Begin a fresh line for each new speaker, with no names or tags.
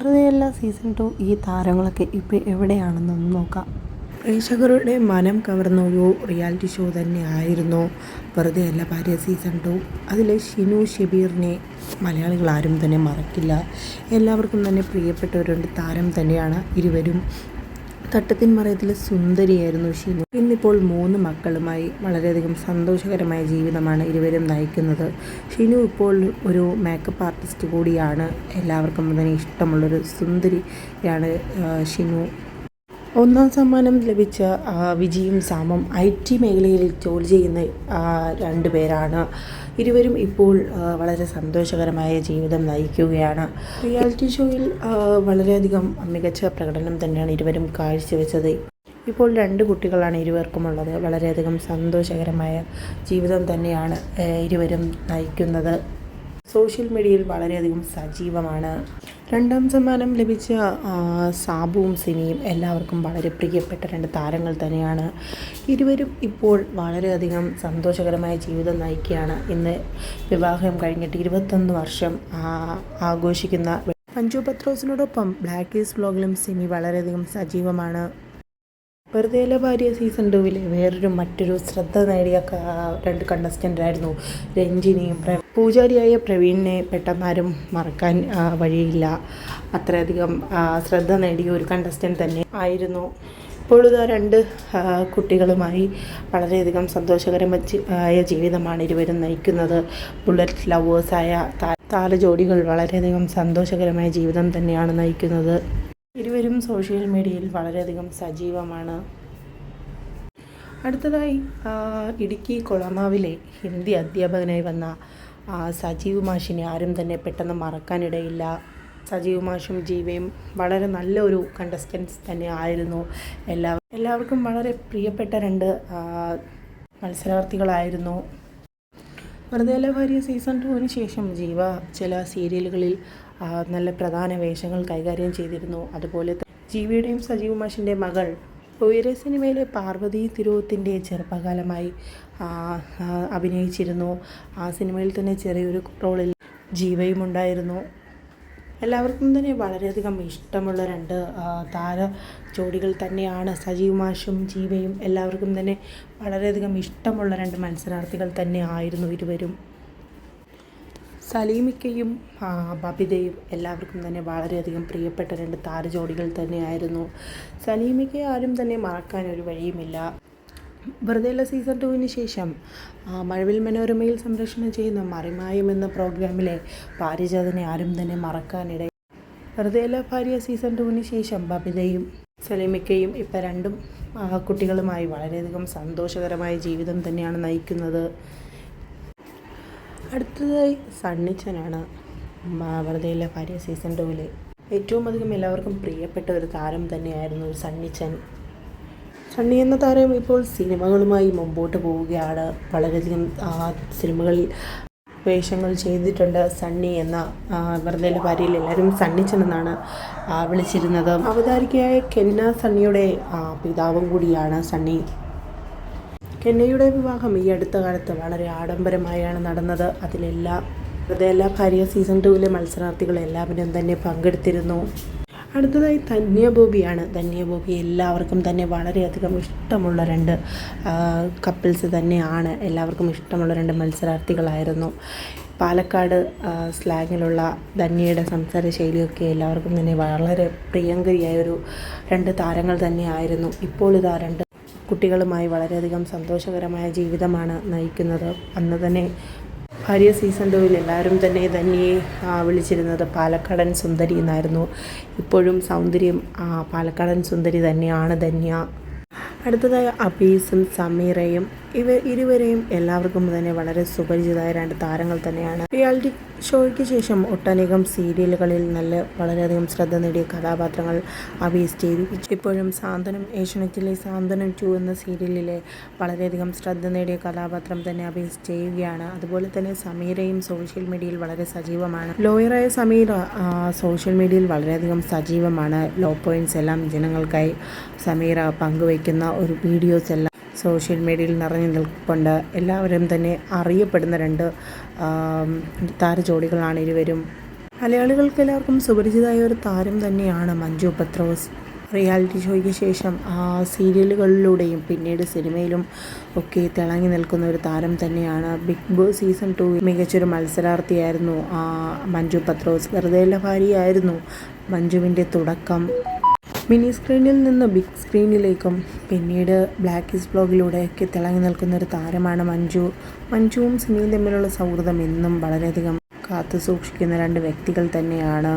വെറുതെയല്ല season two ഈ താരങ്ങളൊക്കെ ഇപ്പോൾ എവിടെയാണെന്നൊന്ന് നോക്കാം. പ്രേക്ഷകരുടെ മനം കവർന്ന ഒരു റിയാലിറ്റി ഷോ തന്നെ ആയിരുന്നു വെറുതെയല്ല ഭാര്യ സീസൺ ടു അതിൽ ഷിനു ഷെബീറിനെ മലയാളികൾ ആരും തന്നെ മറക്കില്ല. എല്ലാവർക്കും തന്നെ പ്രിയപ്പെട്ട ഒരു താരം തന്നെയാണ് ഇരുവരും. തട്ടത്തിൻ മറയത്തിലെ സുന്ദരിയായിരുന്നു ഷിനു. ഇന്നിപ്പോൾ മൂന്ന് മക്കളുമായി വളരെയധികം സന്തോഷകരമായ ജീവിതമാണ് ഇരുവരും നയിക്കുന്നത്. ഷിനു ഇപ്പോൾ ഒരു മേക്കപ്പ് ആർട്ടിസ്റ്റ് കൂടിയാണ്. എല്ലാവർക്കും തന്നെ ഇഷ്ടമുള്ളൊരു സുന്ദരിയാണ് ഷിനു. ഒന്നാം സമ്മാനം ലഭിച്ച വിജയും സാമും ഐ ടി മേഖലയിൽ ജോലി ചെയ്യുന്ന ആ, രണ്ട് പേരാണ്. ഇരുവരും ഇപ്പോൾ വളരെ സന്തോഷകരമായ ജീവിതം നയിക്കുകയാണ്. റിയാലിറ്റി ഷോയിൽ വളരെയധികം മികച്ച പ്രകടനം തന്നെയാണ് ഇരുവരും കാഴ്ചവെച്ചത്. ഇപ്പോൾ രണ്ട് കുട്ടികളാണ് ഇരുവർക്കുമുള്ളത് വളരെയധികം സന്തോഷകരമായ ജീവിതം തന്നെയാണ് ഇരുവരും നയിക്കുന്നത്. സോഷ്യൽ മീഡിയയിൽ വളരെയധികം സജീവമാണ്. രണ്ടാം സമ്മാനം ലഭിച്ച സാബുവും സിനിയും എല്ലാവർക്കും വളരെ പ്രിയപ്പെട്ട രണ്ട് താരങ്ങൾ തന്നെയാണ്. ഇരുവരും ഇപ്പോൾ വളരെയധികം സന്തോഷകരമായ ജീവിതം നയിക്കുകയാണ്. ഇന്ന് വിവാഹം കഴിഞ്ഞിട്ട് ഇരുപത്തൊന്ന് വർഷം ആഘോഷിക്കുന്ന പഞ്ചു പത്രോസിനോടൊപ്പം ബ്ലാക്ക് ഈസ് വ്ലോഗിലും സിനി വളരെയധികം സജീവമാണ്. വെറുതെയിലെ ഭാര്യ സീസൺ ടുവിൽ വേറൊരു മറ്റൊരു ശ്രദ്ധ നേടിയ രണ്ട് കണ്ടസ്റ്റന്റ് ആയിരുന്നു രഞ്ജിനിയും പൂജാരിയായ പ്രവീണിനെ പെട്ടെന്നാരും മറക്കാൻ വഴിയില്ല. അത്രയധികം ശ്രദ്ധ നേടിയ ഒരു കണ്ടസ്റ്റന്റ് തന്നെ ആയിരുന്നു. ഇപ്പോൾ ആ രണ്ട് കുട്ടികളുമായി വളരെയധികം സന്തോഷകരമായ ജീവിതമാണ് ഇരുവരും നയിക്കുന്നത്. ബുള്ളറ്റ് ലവേഴ്സായ താര ജോഡികൾ വളരെയധികം സന്തോഷകരമായ ജീവിതം തന്നെയാണ് നയിക്കുന്നത്. ഇരുവരും സോഷ്യൽ മീഡിയയിൽ വളരെയധികം സജീവമാണ്. അടുത്തതായി ഇടുക്കി കൊളമാവിലെ ഹിന്ദി അധ്യാപകനായി വന്ന സജീവ് മാഷിനെ ആരും തന്നെ പെട്ടെന്ന് മറക്കാനിടയില്ല. സജീവ് മാഷും ജീവയും വളരെ നല്ലൊരു കണ്ടസ്റ്റൻസ് തന്നെ ആയിരുന്നു. എല്ലാ എല്ലാവർക്കും വളരെ പ്രിയപ്പെട്ട രണ്ട് മത്സരാർത്ഥികളായിരുന്നു. വെറുതെ ഭാര്യ സീസൺ ടുവിന് ശേഷം ജീവ ചില സീരിയലുകളിൽ നല്ല പ്രധാന വേഷങ്ങൾ കൈകാര്യം ചെയ്തിരുന്നു. അതുപോലെ ജീവിയുടെയും സജീവ് മാഷിന്റെ മകൾ ഉയരെ സിനിമയിലെ പാർവതി തിരുവത്തിന്റെ ചെറുപ്പകാലമായി അഭിനയിച്ചിരുന്നു. ആ സിനിമയിൽ തന്നെ ചെറിയൊരു റോളിൽ ജീവയും ഉണ്ടായിരുന്നു. എല്ലാവർക്കും തന്നെ വളരെയധികം ഇഷ്ടമുള്ള രണ്ട് താര ജോഡികൾ തന്നെയാണ്. സജീവ് മാഷും ജീവയും എല്ലാവർക്കും തന്നെ വളരെയധികം ഇഷ്ടമുള്ള രണ്ട് മത്സരാർത്ഥികൾ തന്നെ ആയിരുന്നു ഇരുവരും. സലീമിക്കയും ബബിതയും എല്ലാവർക്കും തന്നെ വളരെയധികം പ്രിയപ്പെട്ട രണ്ട് താരജോഡികൾ തന്നെയായിരുന്നു. സലീമിക്കയെ ആരും തന്നെ മറക്കാൻ ഒരു വഴിയുമില്ല. വെറുതെയുള്ള സീസൺ ടുവിന് ശേഷം മഴവിൽ മനോരമയിൽ സംരക്ഷണം ചെയ്യുന്ന മറിമായം എന്ന പ്രോഗ്രാമിലെ പാരിജാതനെ ആരും തന്നെ മറക്കാനിട വെറുതെയുള്ള ഭാര്യ സീസൺ ടുവിന് ശേഷം ബബിതയും സലീമിക്കയും ഇപ്പം രണ്ടും കുട്ടികളുമായി വളരെയധികം സന്തോഷകരമായ ജീവിതം തന്നെയാണ് നയിക്കുന്നത്. അടുത്തതായി സണ്ണിച്ചനാണ് വെറുതെയിലെ ഭാര്യ സീസൺ ടുവിൽ ഏറ്റവും അധികം എല്ലാവർക്കും പ്രിയപ്പെട്ട ഒരു താരം തന്നെയായിരുന്നു സണ്ണിച്ചൻ സണ്ണി എന്ന താരം ഇപ്പോൾ സിനിമകളുമായി മുമ്പോട്ട് പോവുകയാണ്. വളരെയധികം സിനിമകളിൽ വേഷങ്ങൾ ചെയ്തിട്ടുണ്ട് സണ്ണി എന്ന വെറുതെ ഭാര്യയിൽ എല്ലാവരും സണ്ണിച്ചൻ എന്നാണ് വിളിച്ചിരുന്നത്. അവതാരികയായ കെന്ന സണ്ണിയുടെ പിതാവും കൂടിയാണ് സണ്ണി. കെന്നയുടെ വിവാഹം ഈ അടുത്ത കാലത്ത് വളരെ ആഡംബരമായാണ് നടന്നത്. അതിലെല്ലാം വെറുതെയല്ല ഭാര്യ സീസൺ ടുവിലെ മത്സരാർത്ഥികൾ എല്ലാവരും തന്നെ പങ്കെടുത്തിരുന്നു. അടുത്തതായി ധന്യ ബോബിയാണ്. എല്ലാവർക്കും തന്നെ വളരെയധികം ഇഷ്ടമുള്ള രണ്ട് കപ്പിൾസ് തന്നെയാണ്. എല്ലാവർക്കും ഇഷ്ടമുള്ള രണ്ട് മത്സരാർത്ഥികളായിരുന്നു. പാലക്കാട് സ്ലാങ്ങിലുള്ള ധന്യയുടെ സംസാര ശൈലിയൊക്കെ എല്ലാവർക്കും തന്നെ വളരെ പ്രിയങ്കരിയായ ഒരു രണ്ട് താരങ്ങൾ തന്നെയായിരുന്നു. ഇപ്പോൾ ഇതാ രണ്ട് കുട്ടികളുമായി വളരെയധികം സന്തോഷകരമായ ജീവിതമാണ് നയിക്കുന്നത്. അന്ന് തന്നെ ഭാര്യ സീസൺ ടൂവിൽ എല്ലാവരും തന്നെ ധന്യയെ വിളിച്ചിരുന്നത് പാലക്കാടൻ സുന്ദരി എന്നായിരുന്നു. ഇപ്പോഴും സൗന്ദര്യം പാലക്കാടൻ സുന്ദരി തന്നെയാണ് ധന്യ. അടുത്തതായി അബീസും സമീറയും. ഇവ ഇരുവരെയും എല്ലാവർക്കും തന്നെ വളരെ സുപരിചിതമായ രണ്ട് താരങ്ങൾ തന്നെയാണ്. റിയാലിറ്റി ഷോയ്ക്ക് ശേഷം ഒട്ടനേകം സീരിയലുകളിൽ നല്ല വളരെയധികം ശ്രദ്ധ നേടിയ കഥാപാത്രങ്ങൾ അബീസ് ചെയ്തു ഇപ്പോഴും സാന്ത്വനം ഏഷ്യനെറ്റിലെ സാന്ത്വനം ടു എന്ന സീരിയലിലെ വളരെയധികം ശ്രദ്ധ നേടിയ കഥാപാത്രം തന്നെ അബീസ് ചെയ്യുകയാണ്. അതുപോലെ തന്നെ സമീരയും സോഷ്യൽ മീഡിയയിൽ വളരെ സജീവമാണ്. ലോയറായ സമീര സോഷ്യൽ മീഡിയയിൽ വളരെയധികം സജീവമാണ്. ലോ പോയിന്റ്സ് എല്ലാം ജനങ്ങൾക്കായി സമീറ പങ്കുവയ്ക്കുന്ന ഒരു വീഡിയോസ് എല്ലാം സോഷ്യൽ മീഡിയയിൽ നിറഞ്ഞു നിൽക്കൊണ്ട് എല്ലാവരും തന്നെ അറിയപ്പെടുന്ന രണ്ട് താരജോഡികളാണ് ഇരുവരും. മലയാളികൾക്ക് എല്ലാവർക്കും സുപരിചിതമായ ഒരു താരം തന്നെയാണ് മഞ്ജു പത്രോസ്. റിയാലിറ്റി ഷോയ്ക്ക് ശേഷം സീരിയലുകളിലൂടെയും പിന്നീട് സിനിമയിലും ഒക്കെ തിളങ്ങി നിൽക്കുന്ന ഒരു താരം തന്നെയാണ്. ബിഗ് ബോസ് സീസൺ ടു മികച്ചൊരു മത്സരാർത്ഥിയായിരുന്നു മഞ്ജു പത്രോസ്. വെറുതെയുള്ള ഭാര്യയായിരുന്നു മഞ്ജുവിന്റെ തുടക്കം. മിനി സ്ക്രീനിൽ നിന്ന് ബിഗ് സ്ക്രീനിലേക്കും പിന്നീട് ബ്ലാക്ക് ഈസ് ബ്ലോഗിലൂടെയൊക്കെ തിളങ്ങി നിൽക്കുന്ന ഒരു താരമാണ് മഞ്ജു. മഞ്ജുവും സിനിയും തമ്മിലുള്ള സൗഹൃദം എന്നും വളരെയധികം കാത്തു സൂക്ഷിക്കുന്ന രണ്ട് വ്യക്തികൾ തന്നെയാണ്.